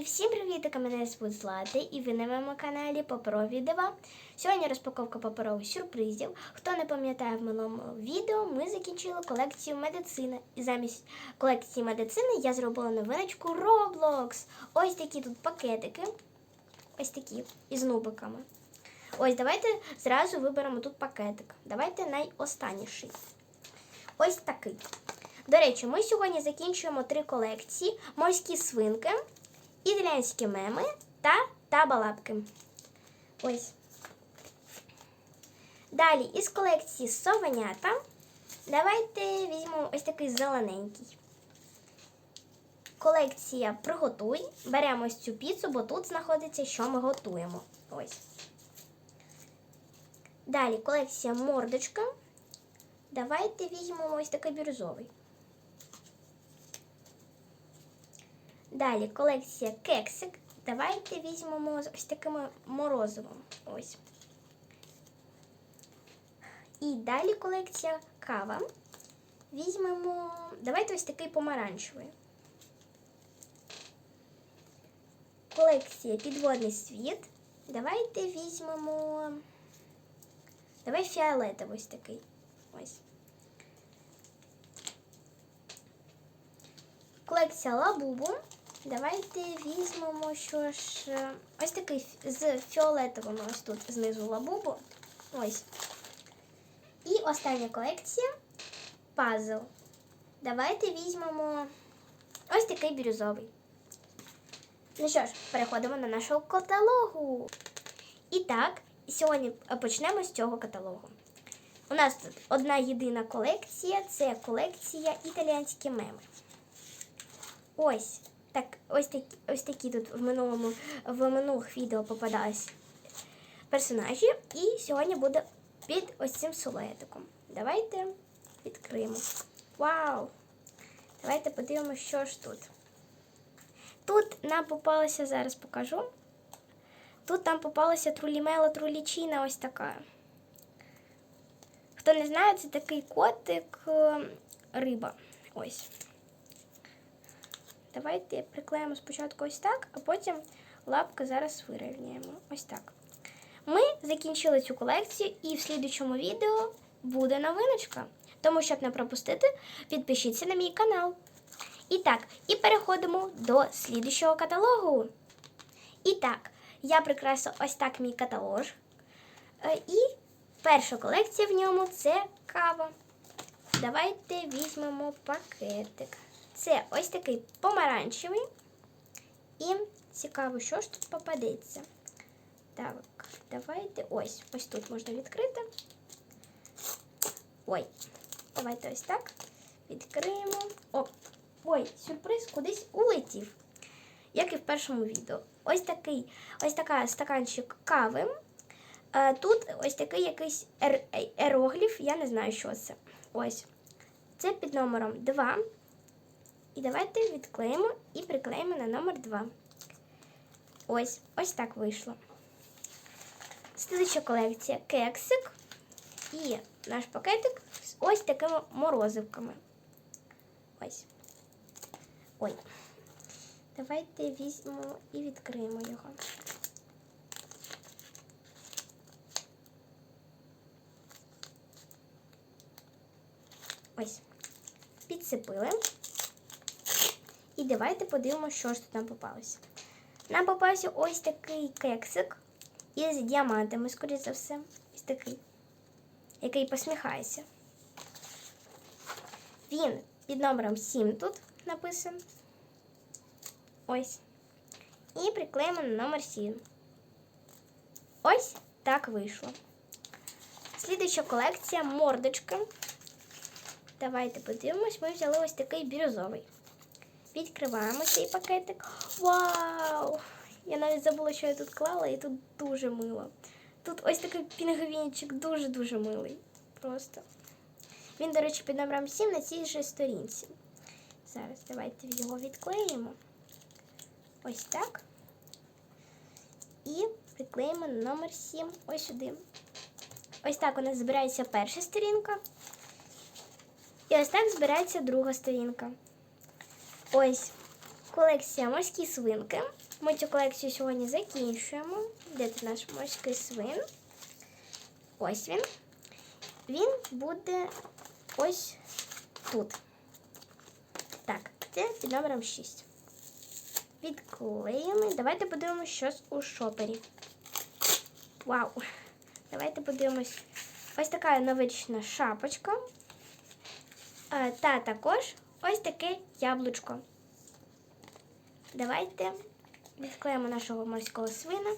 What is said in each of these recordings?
І всім привіт! Мене звуть Злати, і ви на моєму каналі Паперові Дива. Сьогодні розпаковка паперових сюрпризів. Хто не пам'ятає в минулому відео, ми закінчили колекцію медицини. І замість колекції медицини я зробила новиночку Roblox. Ось такі тут пакетики. Ось такі із нубиками. Ось давайте зразу виберемо тут пакетик. Давайте найостанніший. Ось такий. До речі, ми сьогодні закінчуємо три колекції: морські свинки, італійські меми та табалапки. Ось. Далі із колекції совенята. Давайте візьмемо ось такий зелененький. Колекція приготуй. Беремо ось цю піцу, бо тут знаходиться, що ми готуємо. Ось. Далі колекція мордочка. Давайте візьмемо ось такий бірюзовий. Далі колекція кексик. Давайте візьмемо ось таким морозивом. Ось. І далі колекція кава. Візьмемо. Давайте ось такий помаранчевий. Колекція підводний світ. Давайте візьмемо. Давай фіолетовий ось такий. Ось. Колекція лабубу. Давайте візьмемо що ж. е, Ось такий з фіолетовим ось тут знизу лабубу. Ось. І остання колекція пазл. Давайте візьмемо ось такий бірюзовий. Ну що ж, переходимо на нашу каталогу. І так, сьогодні почнемо з цього каталогу. У нас тут одна єдина колекція це колекція італійські меми. Ось так, ось такі, ось такі тут в минулому в минулих відео попадались персонажі. І сьогодні буде під ось цим силуетиком. Давайте відкриємо. Вау! Давайте подивимося, що ж тут. Тут нам попалося, зараз покажу. Тут нам попалася трулімела трулічина ось така. Хто не знає, це такий котик е, риба. Ось. Давайте приклеїмо спочатку ось так, а потім лапки зараз вирівняємо. Ось так. Ми закінчили цю колекцію, і в слідучому відео буде новиночка. Тому, щоб не пропустити, підпишіться на мій канал. І так, і переходимо до слідучого каталогу. І так, я прикрасила ось так мій каталог. Е, І перша колекція в ньому це кава. Давайте візьмемо пакетик. Це ось такий помаранчевий. І цікаво, що ж тут попадеться. Так, давайте ось. Ось тут можна відкрити. Ой, давайте ось так. Відкриємо. О, ой, сюрприз кудись улетів. Як і в першому відео. Ось такий, ось така стаканчик кави. Е, Тут ось такий якийсь ер, ерогліф, я не знаю, що це. Ось. Це під номером 2. І давайте відклеїмо і приклеїмо на номер 2. Ось, ось так вийшло. Слідча колекція кексик і наш пакетик з ось такими морозивками. Ось. Ой. Давайте візьмемо і відкриємо його. Ось. Підсипили. І давайте подивимося, що ж тут нам попалося. Нам попався ось такий кексик із діамантами, скоріше за все. Ось такий, який посміхається. Він під номером 7 тут написано. Ось. І приклеїмо на номер 7. Ось так вийшло. Слідуюча колекція мордочки. Давайте подивимось, ми взяли ось такий бірюзовий. Відкриваємо цей пакетик. Вау! Я навіть забула, що я тут клала, і тут дуже мило. Тут ось такий пінгвінчик, дуже-дуже милий. Просто. Він, до речі, під номером 7 на цій же сторінці. Зараз давайте його відклеїмо. Ось так. І приклеїмо номер 7 ось сюди. Ось так у нас збирається перша сторінка. І ось так збирається друга сторінка. Ось. колекція морські свинки. Ми цю колекцію сьогодні закінчуємо. Де тут наш морський свин? Ось він. Він буде ось тут. Так, це під номером 6. Відклеїмо. Давайте подивимося щось у шопері. Вау! Давайте подивимось. Ось така новорічна шапочка. Та також ось таке яблучко. Давайте відклеїмо нашого морського свина.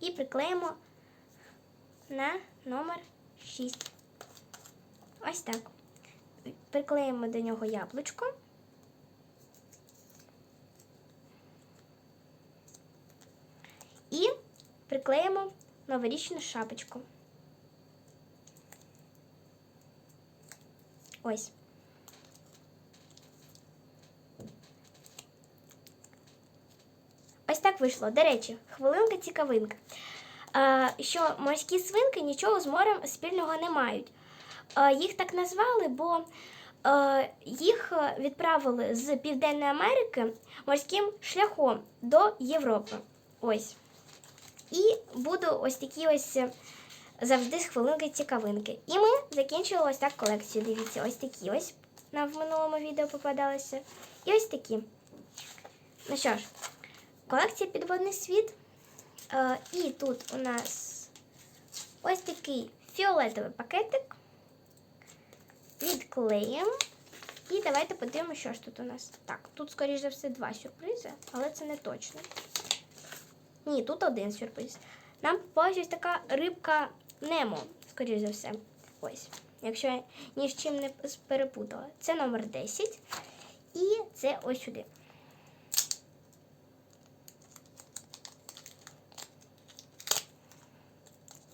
І приклеїмо на номер 6. Ось так. Приклеїмо до нього яблучко. І приклеїмо новорічну шапочку. Ось. Ось так вийшло. До речі, хвилинка цікавинка. Що морські свинки нічого з морем спільного не мають. Їх так назвали, бо їх відправили з Південної Америки морським шляхом до Європи. Ось. І буду ось такі ось е, завжди з хвилинки цікавинки. І ми закінчили ось так колекцію. Дивіться, ось такі ось нам в минулому відео попадалися. І ось такі. Ну що ж, колекція підводний світ. Е, і тут у нас ось такий фіолетовий пакетик. Відклеїмо. І давайте подивимося, що ж тут у нас. Так, тут, скоріш за все, два сюрпризи, але це не точно. Ні, тут один сюрприз. Нам попалась ось така рибка Немо, скоріш за все. Ось. Якщо я ні з чим не перепутала. Це номер 10. І це ось сюди.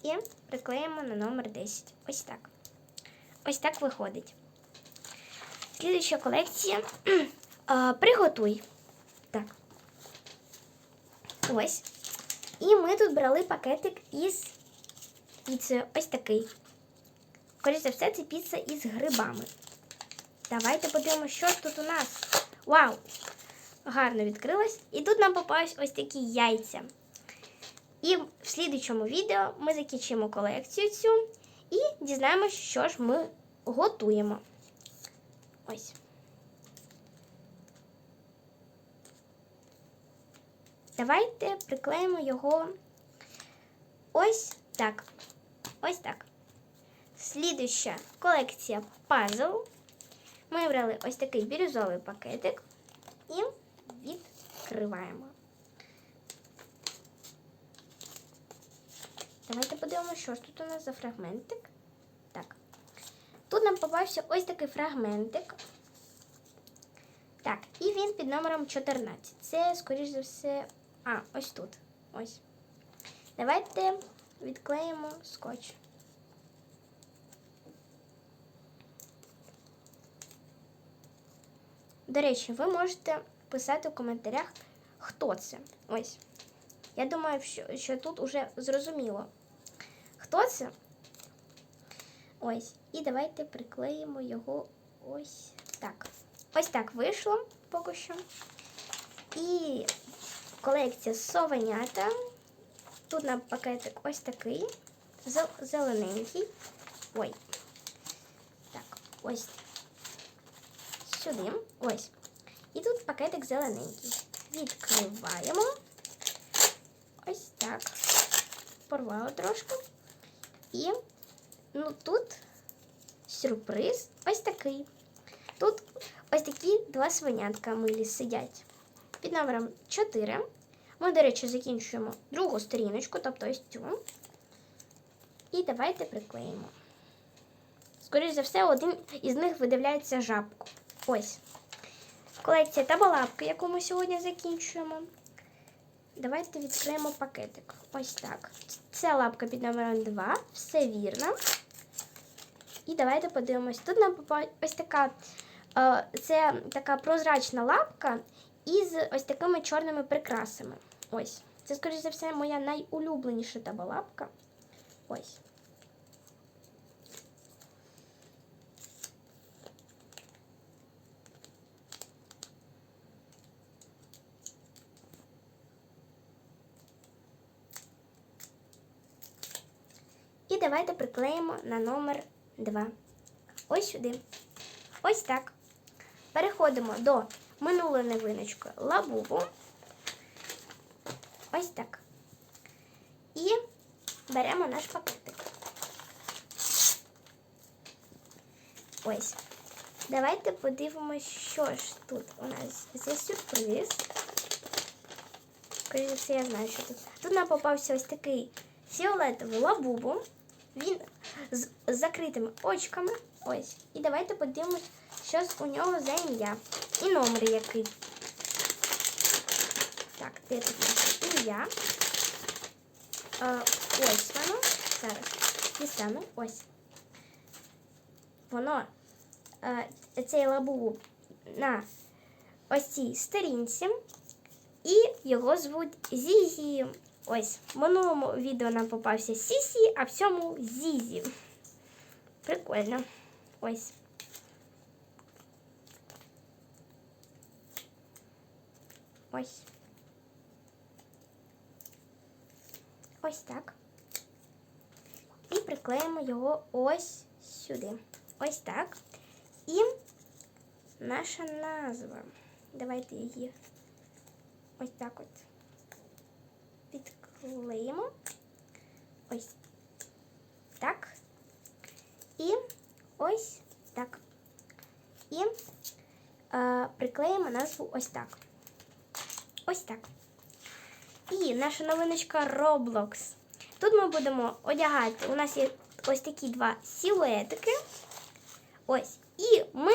І приклеїмо на номер 10. Ось так. Ось так виходить. Слідуюча колекція. А, Приготуй. Так. Ось. І ми тут брали пакетик із піцею. Ось такий. Скоріше все, це піца із грибами. Давайте подивимося, що тут у нас. Вау! Гарно відкрилось. І тут нам попались ось такі яйця. І в слідчому відео ми закінчимо колекцію цю і дізнаємося, що ж ми готуємо. Ось. Давайте приклеїмо його ось так. Ось так. Слідуща колекція пазл. Ми брали ось такий бірюзовий пакетик і відкриваємо. Давайте подивимося, що ж тут у нас за фрагментик. Так. Тут нам попався ось такий фрагментик. Так, і він під номером 14. Це, скоріш за все, а, ось тут. Ось. Давайте відклеїмо скотч. До речі, ви можете писати в коментарях, хто це. Ось. Я думаю, що, що тут уже зрозуміло. Хто це? Ось. І давайте приклеїмо його ось так. Ось так вийшло поки що. І колекція совенята. Тут нам пакетик ось такий, зелененький. Ой. Так, ось сюди. Ось. І тут пакетик зелененький. Відкриваємо. Ось так. Порвала трошки. І ну, тут сюрприз ось такий. Тут ось такі два свинятка милі сидять. Під номером 4. Ми, до речі, закінчуємо другу сторіночку, тобто ось цю. І давайте приклеїмо. Скоріше за все, один із них видивляється жабку. Ось. Колекція табалапки, яку ми сьогодні закінчуємо. Давайте відкриємо пакетик. Ось так. Це лапка під номером 2. Все вірно. І давайте подивимось. Тут нам ось така е, це така прозрачна лапка із ось такими чорними прикрасами. Ось. Це, скоріш за все, моя найулюбленіша табалапка. Ось. І давайте приклеїмо на номер 2. Ось сюди. Ось так. Переходимо до минулої новиночки лабубу. Ось так. І беремо наш пакетик. Ось. Давайте подивимось, що ж тут у нас за сюрприз. Скоріше я знаю, що тут. Тут нам попався ось такий фіолетовий лабубу. Він з закритими очками. Ось. І давайте подивимось, що ж у нього за ім'я. І номер який. Так, де тут ім'я? Е, ось воно. Зараз. Дістану. Ось. Воно. Е, цей лабубу на ось цій сторінці. І його звуть Зізі. Ось, в минулому відео нам попався Сісі, а в цьому Зізі. Прикольно. Ось. Ось. Ось так. І приклеїмо його ось сюди. Ось так. І наша назва. Давайте її ось так от підклеїмо. Ось так. І ось так. І е, приклеїмо назву ось так. Ось так. І наша новиночка Roblox. Тут ми будемо одягати. У нас є ось такі два силуетики. Ось. І ми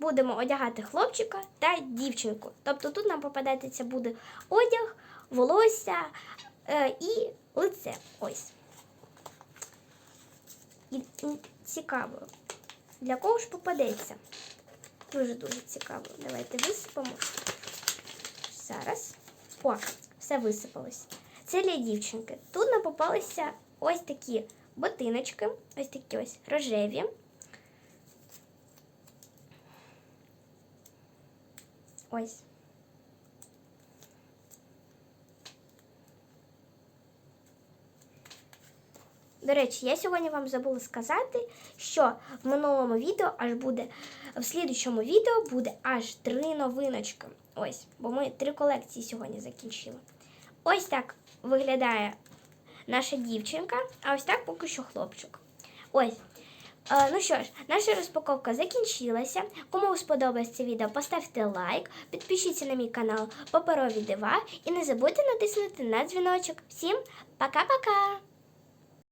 будемо одягати хлопчика та дівчинку. Тобто тут нам попадатися буде одяг, волосся е, і лице. Ось. І, і цікаво. Для кого ж попадеться? Дуже-дуже цікаво. Давайте висипемо. Зараз. О, все висипалось. Це для дівчинки. Тут нам попалися ось такі ботиночки, ось такі ось рожеві. Ось. До речі, я сьогодні вам забула сказати, що в минулому відео аж буде, в слідчому відео буде аж три новиночки. Ось, бо ми три колекції сьогодні закінчили. Ось так виглядає наша дівчинка, а ось так поки що хлопчик. Ось. Е, ну що ж, наша розпаковка закінчилася. Кому сподобалось це відео, поставте лайк, підпишіться на мій канал Паперові Дива і не забудьте натиснути на дзвіночок. Всім пока-пока!